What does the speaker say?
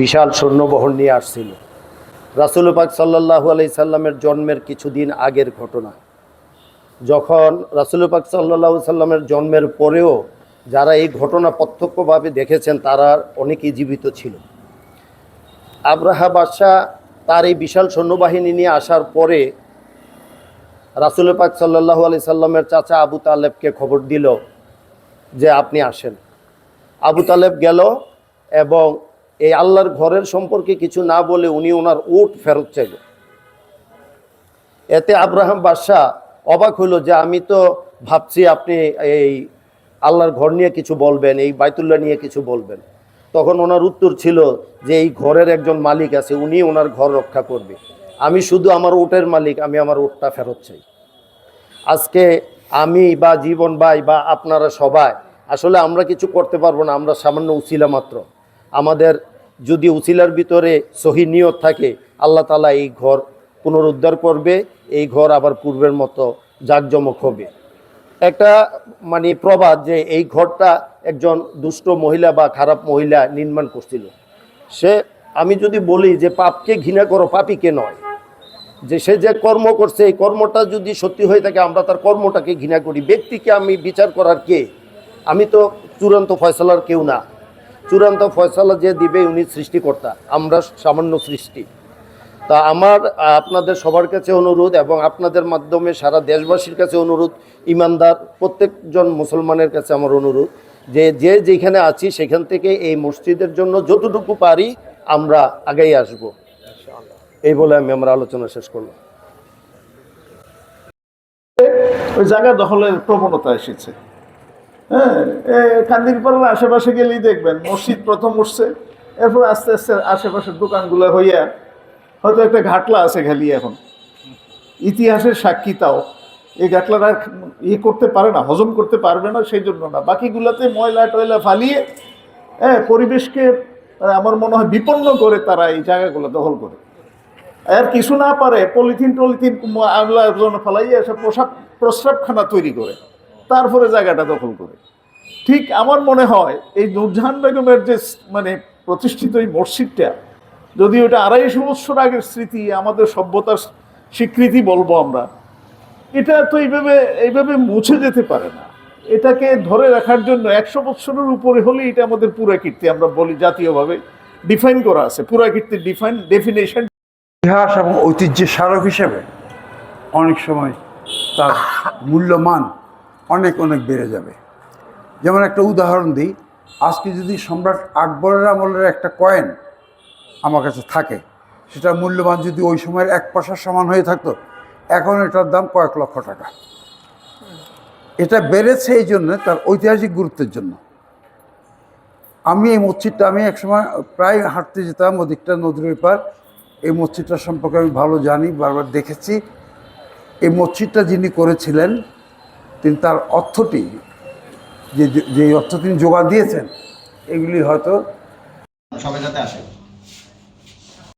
বিশাল সৈন্যবহর নিয়ে আসছিল। রাসুল পাক সাল্লাহু আলাই সাল্লামের জন্মের কিছুদিন আগের ঘটনা। যখন রাসুল পাক সাল্লাহু সাল্লামের জন্মের পরেও যারা এই ঘটনা প্রত্যক্ষভাবে দেখেছেন, তারা অনেকেই জীবিত ছিল। আব্রাহা বাদশাহ তার এই বিশাল সৈন্যবাহিনী নিয়ে আসার পরে রাসুল পাক সাল্লাহু আলি সাল্লামের চাচা আবু তালেবকে খবর দিল যে, আপনি আসেন। আবু তালেব গেল এবং এই আল্লাহর ঘরের সম্পর্কে কিছু না বলে উনি ওনার উট ফেরত চাইল। এতে আব্রাহাম বাদশাহ অবাক হইল যে আমি তো ভাবছি আপনি এই আল্লাহর ঘর নিয়ে কিছু বলবেন, এই বাইতুল্লাহ নিয়ে কিছু বলবেন। তখন ওনার উত্তর ছিল যে এই ঘরের একজন মালিক আছে, উনি ওনার ঘর রক্ষা করবে। আমি শুধু আমার উটের মালিক, আমি আমার উটটা ফেরত চাই। আজকে আমি বা জীবন ভাই বা আপনারা সবাই, আসলে আমরা কিছু করতে পারব না, আমরা সামান্য উচিলা মাত্র। আমাদের যদি উচিলার ভিতরে সহি নিয়ত থাকে, আল্লাহ তালা এই ঘর পুনরুদ্ধার করবে, এই ঘর আবার পূর্বের মতো জাঁকজমক হবে। একটা মানে প্রবাদ যে এই ঘরটা একজন দুষ্ট মহিলা বা খারাপ মহিলা নির্মাণ করছিল। সে, আমি যদি বলি যে পাপকে ঘৃণা করো পাপিকে নয়। যে সে যে কর্ম করছে, এই কর্মটা যদি সত্যি হয়ে থাকে, আমরা তার কর্মটাকে ঘৃণা করি। ব্যক্তিকে আমি বিচার করার কে? আমি তো চূড়ান্ত ফয়সালার কেউ না। চূড়ান্ত ফয়সালা যে দিবে উনি সৃষ্টিকর্তা, আমরা সামান্য সৃষ্টি। তা আমার, আপনাদের সবার কাছে অনুরোধ এবং আপনাদের মাধ্যমে সারা দেশবাসীর কাছে অনুরোধ, ইমানদার প্রত্যেকজন মুসলমানের কাছে আমার অনুরোধ যে যে যেখানে আছি সেখান থেকে এই মসজিদের জন্য যতটুকু পারি আমরা আগেই আসব। এই বলে আমি আমার আলোচনা শেষ করলাম। ওই জায়গা দখলের প্রবণতা এসেছে। হ্যাঁ কান্দিরপাড়ার আশেপাশে গেলেই দেখবেন, মসজিদ প্রথম উঠছে, এরপর আস্তে আস্তে আশেপাশের দোকানগুলো হইয়া হয়তো একটা ঘাটলা আছে খালি এখন। ইতিহাসের সাক্ষী তাও। এই ঘাটলার আর ইয়ে করতে পারে না, হজম করতে পারবে না সেই জন্য না। বাকিগুলোতে ময়লা টয়লা ফালিয়ে হ্যাঁ পরিবেশকে আমার মনে হয় বিপন্ন করে তারা এই জায়গাগুলো দখল করে। আর কিছু না পারে, পলিথিন টলিথিন আমলা ফেলাইয়া এসব প্রসাব প্রস্রাবখানা তৈরি করে। তারপরে জায়গাটা দখল করে। ঠিক আমার মনে হয় এই নুরজাহান বেগমের যে মানে প্রতিষ্ঠিত এই মসজিদটা যদি ওটা আড়াইশো বছর আগের স্মৃতি, আমাদের সভ্যতার স্বীকৃতি বলব আমরা, এটা তো এইভাবে এইভাবে মুছে যেতে পারে না। এটাকে ধরে রাখার জন্য একশো বছরের উপরে হলে এটা আমাদের পুরাকীর্তি আমরা বলি জাতীয়ভাবে ডিফাইন করা আছে। পুরাকীর্তির ডিফাইন ডেফিনেশন ইতিহাস এবং ঐতিহ্যের স্মারক হিসেবে অনেক সময় তার মূল্যমান অনেক অনেক বেড়ে যাবে। যেমন একটা উদাহরণ দিই, আজকে যদি সম্রাট আকবরের আমলের একটা কয়েন আমার কাছে থাকে সেটা মূল্যবান যদি ওই সময়ের এক পয়সার সমান হয়ে থাকতো, এখন এটার দাম কয়েক লক্ষ টাকা। এটা বেড়েছে এই জন্য তার ঐতিহাসিক গুরুত্বের জন্য। আমি এই মসজিদটা, আমি একসময় প্রায় হাঁটতে যেতাম ওদিকটা নদীর পার। এই মসজিদটা সম্পর্কে আমি ভালো জানি, বারবার দেখেছি। এই মসজিদটা যিনি করেছিলেন তিনি তার অর্থটি যে যে অর্থ তিনি জোগাড় দিয়েছেন এগুলি হয়তো সবাই যাতে আসে।